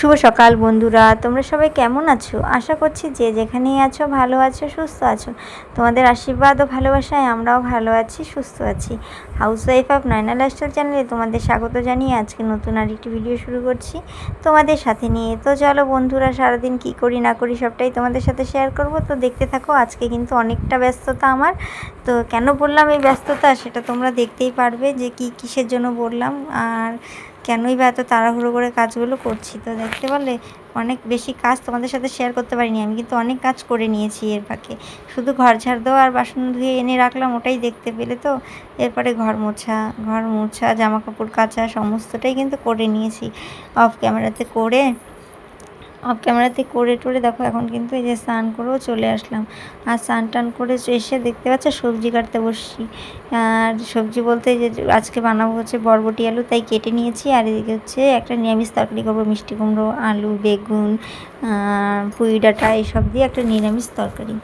শুভ সকাল বন্ধুরা, তোমরা সবাই কেমন আছো? আশা করছি যে যেখানেই আছো ভালো আছো, সুস্থ আছো। তোমাদের আশীর্বাদ ও ভালোবাসায় আমরাও ভালো আছি, সুস্থ আছি। Housewife of Nayana lifestyle চ্যানেলে তোমাদের স্বাগত জানিয়ে আজকে নতুন আর একটি ভিডিও শুরু করছি। তোমাদের সাথে নিয়ে তো চলো বন্ধুরা, সারাদিন কি করি না করি সবটাই তোমাদের সাথে শেয়ার করব। তো দেখতে থাকো, আজকে কিন্তু অনেকটা ব্যস্ততা আমার। তো কেন বললাম এই ব্যস্ততা? সেটা তোমরা দেখতেই পারবে যে কি কিসের জন্য বললাম। আর কেনই বা এত তাড়াহুড়ো করে কাজগুলো করছি? তো দেখতে পারলে অনেক বেশি কাজ তোমাদের সাথে শেয়ার করতে পারিনি। আমি কিন্তু অনেক কাজ করে নিয়েছি এর ফাঁকে। শুধু ঘর ঝাড় দেওয়া আর বাসন ধুয়ে এনে রাখলাম, ওটাই দেখতে পেলে তো? এরপরে ঘর মোছা ঘর মোছা জামা কাপড় কাচা, সমস্তটাই কিন্তু করে নিয়েছি। অফ ক্যামেরাতে করে অফ ক্যামেরাতে করে টোরে দেখো, এখন কিন্তু এই যে স্নান করেও চলে আসলাম। আর স্নান টান করে এসে দেখতে পাচ্ছ সবজি কাটতে বসছি। আর সবজি বলতে যে আজকে বানাবো হচ্ছে বরবটি আলু, তাই কেটে নিয়েছি। আর এদিকে হচ্ছে একটা নিরামিষ তরকারি করব, মিষ্টি কুমড়ো, আলু, বেগুন পুঁই ডাঁটা, এইসব দিয়ে একটা নিরামিষ তরকারি।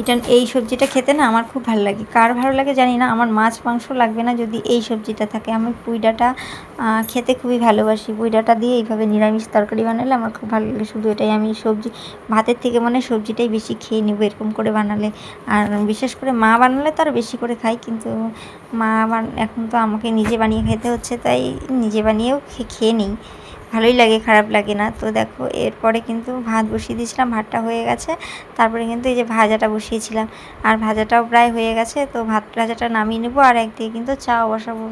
এটা এই সবজিটা খেতে না আমার খুব ভালো লাগে। কার ভালো লাগে জানি না, আমার মাছ, মাংস লাগবে না যদি এই সবজিটা থাকে। আমি পুইডাটা খেতে খুবই ভালোবাসি। পুইডাটা দিয়ে এইভাবে নিরামিষ তরকারি বানালে আমার খুব ভালো লাগে। শুধু এটাই আমি সবজি, ভাতের থেকে মানে সবজিটাই বেশি খেয়ে নেব এরকম করে বানালে। আর বিশেষ করে মা বানালে তো আর বেশি করে খাই, কিন্তু মা এখন তো আমাকে নিজে বানিয়ে খেতে হচ্ছে, তাই নিজে বানিয়েও খেয়ে নিই। ভালোই লাগে, খারাপ লাগে না। তো দেখো, এরপরে কিন্তু ভাত বসিয়ে দিয়েছিলাম, ভাতটা হয়ে গেছে। তারপরে কিন্তু এই যে ভাজাটা বসিয়েছিলাম। আর ভাজাটাও প্রায় হয়ে গেছে, তো ভাত ভাজাটা নামিয়ে নেব। আর একদিকে কিন্তু চাও বসাবো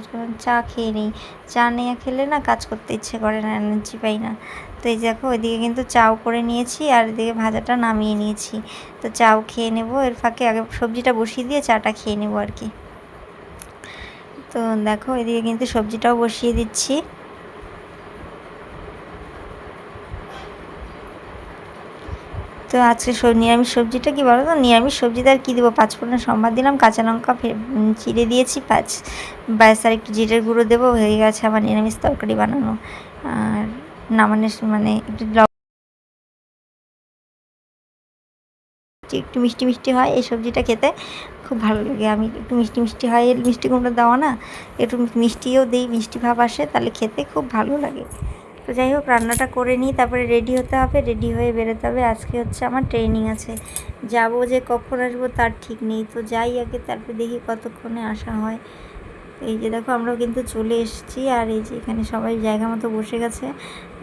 চা খেয়ে নিই। চা নিয়ে খেলে না কাজ করতে ইচ্ছে করে না, এনার্জি পাই না। তো এই দেখো, ওইদিকে কিন্তু চাও করে নিয়েছি, আর এদিকে ভাজাটা নামিয়ে নিয়েছি। তো চাও খেয়ে নেব, এর ফাঁকে আগে সবজিটা বসিয়ে দিয়ে চাটা খেয়ে নেব আর কি। তো দেখো, এদিকে কিন্তু সবজিটাও বসিয়ে দিচ্ছি। তো আজকে নিরামিষ সবজিটা কি বলো তো? নিরামিষ সবজিতে আর কী দেবো? পাঁচফোড়ন সম্বাদ দিলাম, কাঁচা লঙ্কা চিড়ে দিয়েছি পাঁচ ব্যাস, আর একটু জিরের গুঁড়ো দেবো, হয়ে গেছে আবার নিরামিষ তরকারি বানানো। আর নামানের মানে একটু একটু মিষ্টি মিষ্টি হয়, এই সবজিটা খেতে খুব ভালো লাগে। আমি একটু মিষ্টি মিষ্টি হয় এর মিষ্টি কুমড়ো দেওয়া না, একটু মিষ্টিও দিই, মিষ্টি ভাব আসে, তাহলে খেতে খুব ভালো লাগে। তো যাই হোক, রান্নাটা করে নিই, তারপরে রেডি হতে হবে রেডি হয়ে বেরোতে হবে। আজকে হচ্ছে আমার ট্রেনিং আছে। যাব যে কখন আসব তার ঠিক নেই। তো যাই আগে, তারপরে দেখি কতক্ষণে আসা হয়। এই যে দেখো, আমরাও কিন্তু চলে এসেছি। আর এই যে এখানে সবাই জায়গা মতো বসে গেছে।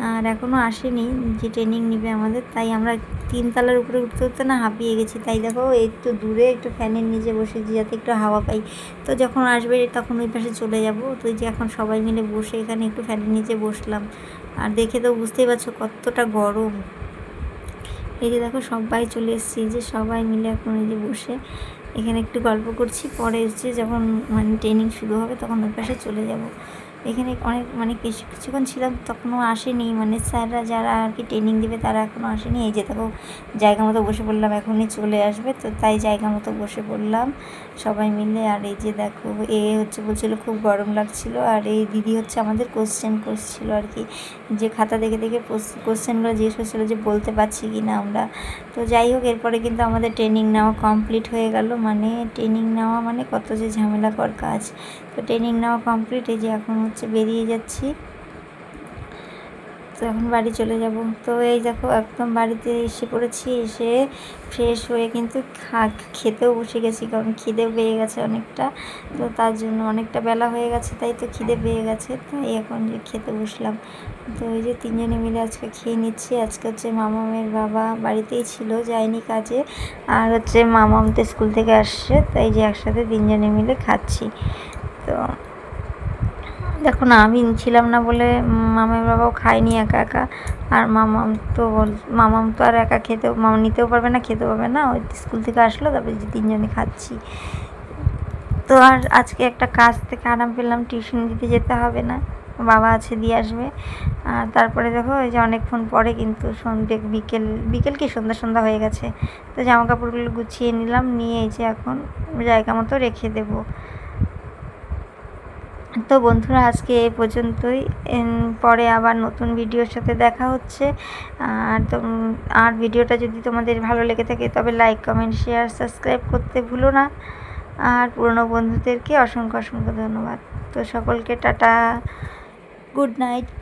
আর এখনও আসেনি, যে ট্রেনিং নিবে আমাদের। তাই আমরা তিনতলার উপরে উঠতে উঠতে না হাঁপিয়ে গেছি। তাই দেখো, একটু দূরে একটু ফ্যানের নিচে বসেছি যাতে একটু হাওয়া পাই। তো যখন আসবে, তখন ওই পাশে চলে যাব। তো যে এখন সবাই মিলে বসে এখানে একটু ফ্যানের নিচে বসলাম। আর দেখে তো বুঝতেই পারছ কতটা গরম। এই যে দেখো সবাই চলে এসেছি যে সবাই মিলে এখন এই যে বসে এখানে একটু গল্প করছি। পরে এসে যখন মানে ট্রেনিং শুরু হবে তখন ওই পাশে চলে যাব। এখানে অনেক মানে কিছু, কিছুক্ষণ ছিলাম তখনও আসেনি। মানে স্যাররা যারা আর কি ট্রেনিং দেবে তারা এখনও আসেনি। এই যে দেখো, জায়গা মতো বসে পড়লাম, এখনই চলে আসবে। তো তাই জায়গা মতো বসে পড়লাম সবাই মিলে। আর এই যে দেখো, এ হচ্ছে বলছিল খুব গরম লাগছিল। আর এই দিদি হচ্ছে আমাদের কোশ্চেন করছিল আর কি, যে খাতা দেখে দেখে কোশ্চেনগুলো জিজ্ঞেস করছিল যে বলতে পারছি কি না আমরা। তো যাই হোক, এরপরে কিন্তু আমাদের ট্রেনিং নেওয়া কমপ্লিট হয়ে গেল। মানে ট্রেনিং নেওয়া মানে কত যে ঝামেলাকর কাজ। তো ট্রেনিং নেওয়া কমপ্লিট এই যে এখন হচ্ছে, বেরিয়ে যাচ্ছি। তো এখন বাড়ি চলে যাব। তো এই দেখো, একদম বাড়িতে এসে পড়েছি, এসে ফ্রেশ হয়ে কিন্তু খা, খেতেও বসে গেছি, কারণ খিদেও পেয়ে গেছে অনেকটা। তো তার জন্য অনেকটা বেলা হয়ে গেছে, তাই তো খিদে পেয়ে গেছে। তাই এখন যে খেতে বসলাম। তো ওই যে তিনজনে মিলে আজকে খেয়ে নিচ্ছি। আজকে হচ্ছে মামামের বাবা বাড়িতেই ছিল, যায়নি কাজে। আর হচ্ছে মামাম তো স্কুল থেকে আসছে, তাই যে একসাথে তিনজনে মিলে খাচ্ছি। তো দেখো না, আমি ছিলাম না বলে মামার বাবাও খায়নি একা একা। আর মামাম তো বল, মামাম তো আর একা খেতেও, মামা নিতেও পারবে না, খেতেও পারবে না। ওই স্কুল থেকে আসলো, তারপরে যে তিনজনে খাচ্ছি। তো আর আজকে একটা কাজ থেকে আরাম পেলাম, টিউশন দিতে যেতে হবে না। বাবা আছে, দিয়ে আসবে। আর তারপরে দেখো ওই যে অনেকক্ষণ পরে কিন্তু সন্ধ্যে বিকেল বিকেল কি সন্ধ্যা সন্ধ্যা হয়ে গেছে। তো জামা কাপড়গুলো গুছিয়ে নিলাম, নিয়ে এই যে এখন জায়গা মতো রেখে দেবো। তো বন্ধুরা, আজকে এ পর্যন্তই। পরে আবার নতুন ভিডিওর সাথে দেখা হচ্ছে। আর তো আর ভিডিওটা যদি তোমাদের ভালো লেগে থাকে, তবে লাইক কমেন্ট শেয়ার সাবস্ক্রাইব করতে ভুলো না। আর পুরনো বন্ধুদেরকে অসংখ্য অসংখ্য ধন্যবাদ। তো সকলকে টাটা গুড নাইট